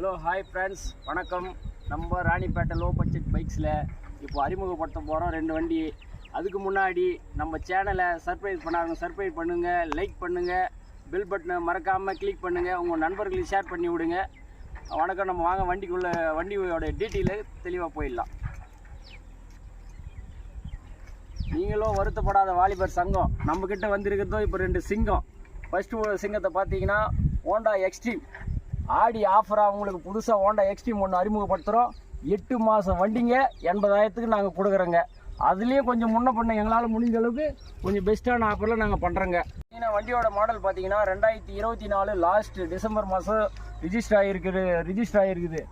Hello hi friends வணக்கம். நம்ம Ranipet low budget பைக்ஸில் இப்போ அறிமுகப்படுத்த போகிறோம் ரெண்டு வண்டி. அதுக்கு முன்னாடி நம்ம சேனலை சர்ப்ரைஸ் பண்ணாங்க சர்ப்ரைஸ் பண்ணுங்கள் லைக் பண்ணுங்கள் பில் பட்டனை மறக்காமல் கிளிக் பண்ணுங்கள் உங்கள் நண்பர்களுக்கு ஷேர் பண்ணி விடுங்க. வணக்கம் நம்ம வாங்க வண்டிக்குள்ளே வண்டியோட டீட்டெயிலு தெளிவாக போயிடலாம். நீங்களும் வருத்தப்படாத வாலிபர் சங்கம். நம்மக்கிட்ட வந்திருக்கிறதோ இப்போ ரெண்டு சிங்கம். ஃபஸ்ட்டு சிங்கத்தை பார்த்தீங்கன்னா ஹோண்டா எக்ஸ்ட்ரீம் ஆடி ஆஃபராக உங்களுக்கு புதுசாக ஹோண்டா எக்ஸ்ட்ரீம் ஒன்று அறிமுகப்படுத்துகிறோம் எட்டு மாதம் வண்டிங்க எண்பதாயிரத்துக்கு நாங்கள் கொடுக்குறோங்க. அதுலேயும் கொஞ்சம் முன்ன பண்ண எங்களால் முடிஞ்ச அளவுக்கு கொஞ்சம் பெஸ்ட்டான ஆஃபரில் நாங்கள் பண்ணுறோங்க ஏன்னா வண்டியோட மாடல் பார்த்தீங்கன்னா ரெண்டாயிரத்தி இருபத்தி நாலு லாஸ்ட் டிசம்பர் மாதம் ரிஜிஸ்டர் ஆகிருக்குது ரிஜிஸ்டர் ஆகிருக்குது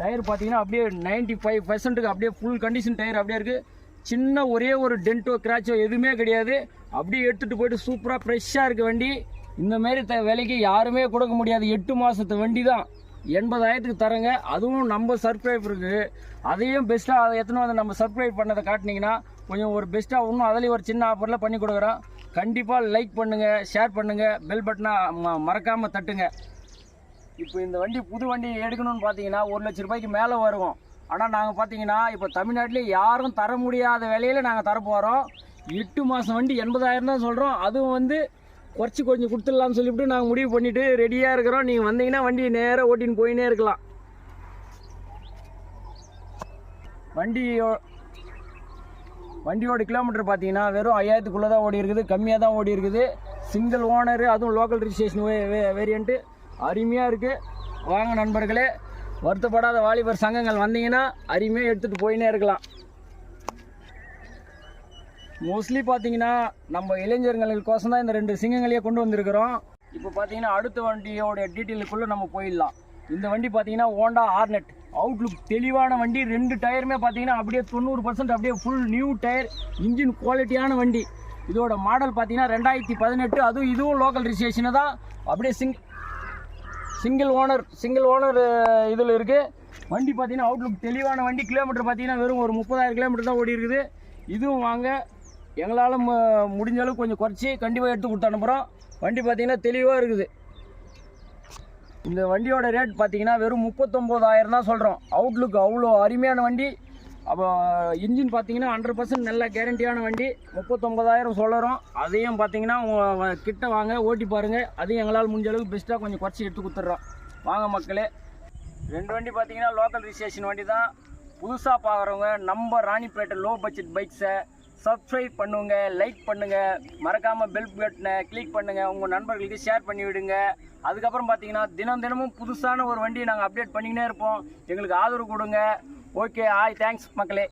டயர் பார்த்தீங்கன்னா அப்படியே நைன்ட்டி ஃபைவ் பர்சன்ட்டுக்கு அப்படியே ஃபுல் கண்டிஷன் டயர் அப்படியே இருக்குது சின்ன ஒரே ஒரு டென்ட்டோ கிராச்சோ எதுவுமே கிடையாது. அப்படியே எடுத்துகிட்டு போயிட்டு சூப்பராக ஃப்ரெஷ்ஷாக இருக்குது வண்டி. இந்த மாரி த விலைக்கு யாருமே கொடுக்க முடியாது. எட்டு மாதத்து வண்டி தான் எண்பதாயிரத்துக்கு தரங்க. அதுவும் நம்ம இருக்குது அதையும் பெஸ்ட்டாக அதை எத்தனை வந்து நம்ம சர்ப்ரைப் பண்ணதை காட்டினீங்கன்னா கொஞ்சம் ஒரு பெஸ்ட்டாக இன்னும் அதுலேயும் ஒரு சின்ன ஆஃபரில் பண்ணி கொடுக்குறோம். கண்டிப்பாக லைக் பண்ணுங்கள் ஷேர் பண்ணுங்கள் பெல் பட்டனை ம மறக்காமல் தட்டுங்க. இப்போ இந்த வண்டி புது வண்டி எடுக்கணும்னு பார்த்தீங்கன்னா ஒரு லட்ச ரூபாய்க்கு மேலே வருவோம். ஆனால் நாங்கள் பார்த்தீங்கன்னா இப்போ தமிழ்நாட்டிலே யாரும் தர முடியாத விலையில நாங்கள் தரப்போகிறோம் எட்டு மாதம் வண்டி எண்பதாயிரம் தான் சொல்கிறோம் அதுவும் வந்து குறைச்சி கொஞ்சம் கொடுத்துடலாம்னு சொல்லிவிட்டு நாங்கள் முடிவு பண்ணிவிட்டு ரெடியாக இருக்கிறோம். நீங்கள் வந்தீங்கன்னா வண்டியை நேராக ஓட்டின்னு போயினே இருக்கலாம். வண்டியோ வண்டியோட கிலோமீட்டர் பார்த்தீங்கன்னா வெறும் ஐயாயிரத்துக்குள்ளே தான் ஓடி இருக்குது. கம்மியாக தான் ஓடி இருக்குது. சிங்கிள் ஓனர் அதுவும் லோக்கல் ரிஜிஸ்ட்ரேஷன் வேரியண்ட்டு அருமையாக இருக்குது வாங்க நண்பர்களே வருத்தப்படாத வாலிபர் சங்கங்கள் வந்தீங்கன்னா அருமையாக எடுத்துகிட்டு போயினே இருக்கலாம். மோஸ்ட்லி பார்த்தீங்கன்னா நம்ம இளைஞர்களுக்கோசம் தான் இந்த ரெண்டு சிங்கங்களையே கொண்டு வந்திருக்கிறோம். இப்போ பார்த்தீங்கன்னா அடுத்த வண்டியோட டீட்டெயிலுக்குள்ளே நம்ம போயிடலாம். இந்த வண்டி பார்த்தீங்கன்னா ஹோண்டா ஆர்னெட் அவுட்லுக் தெளிவான வண்டி ரெண்டு டயருமே பார்த்தீங்கன்னா அப்படியே தொண்ணூறு பர்சன்ட் அப்படியே ஃபுல் நியூ டயர் இன்ஜின் குவாலிட்டியான வண்டி. இதோட மாடல் பார்த்தீங்கன்னா ரெண்டாயிரத்தி பதினெட்டு. அதுவும் இதுவும் லோக்கல் ரிஜிஸ்ட்ரேஷனை தான். அப்படியே sing single owner single owner இதில் இருக்குது வண்டி பார்த்தீங்கன்னா அவுட்லுக் தெளிவான வண்டி. கிலோமீட்டர் பார்த்தீங்கன்னா வெறும் ஒரு முப்பதாயிரம் கிலோமீட்டர் தான் ஓடி இருக்குது இதுவும் வாங்க எங்களால் மு- முடிஞ்ச அளவுக்கு கொஞ்சம் குறைச்சி கண்டிப்பாக எடுத்து கொடுத்து அனுப்புகிறோம் வண்டி பார்த்தீங்கன்னா தெளிவாக இருக்குது. இந்த வண்டியோட ரேட் பார்த்தீங்கன்னா வெறும் முப்பத்தொம்போதாயிரம் தான் சொல்கிறோம் அவுட்லுக் அவ்வளோ அருமையான வண்டி. அப்போ இன்ஜின் பார்த்தீங்கன்னா ஹண்ட்ரட் பர்சன்ட் நல்ல கேரண்டியான வண்டி. முப்பத்தொம்பதாயிரம் சொல்லுறோம். அதையும் பார்த்தீங்கன்னா கிட்ட வாங்க ஓட்டி பாருங்கள் அதையும் எங்களால் முடிஞ்ச அளவுக்கு பெஸ்ட்டாக கொஞ்சம் குறைச்சி எடுத்து கொடுத்துட்றோம். வாங்க மக்களே. ரெண்டு வண்டி பார்த்தீங்கன்னா லோக்கல் ரிஜிஸ்ட்ரேஷன் வண்டி தான். புதுசாக பார்க்குறவங்க நம்ம ராணிப்பேட்டை லோ பட்ஜெட் பைக்ஸை சப்ஸ்கிரைப் பண்ணுங்க லைக் பண்ணுங்க மறக்காமல் பெல் பட்டனை கிளிக் பண்ணுங்க உங்கள் நண்பர்களுக்கு ஷேர் பண்ணி விடுங்க. அதுக்கப்புறம் பார்த்தீங்கன்னா தினம் தினமும் புதுசான ஒரு வண்டியை நாங்கள் அப்டேட் பண்ணிக்கினே இருப்போம். எங்களுக்கு ஆதரவு கொடுங்க. ஓகே ஆய் தேங்க்ஸ் மக்களே.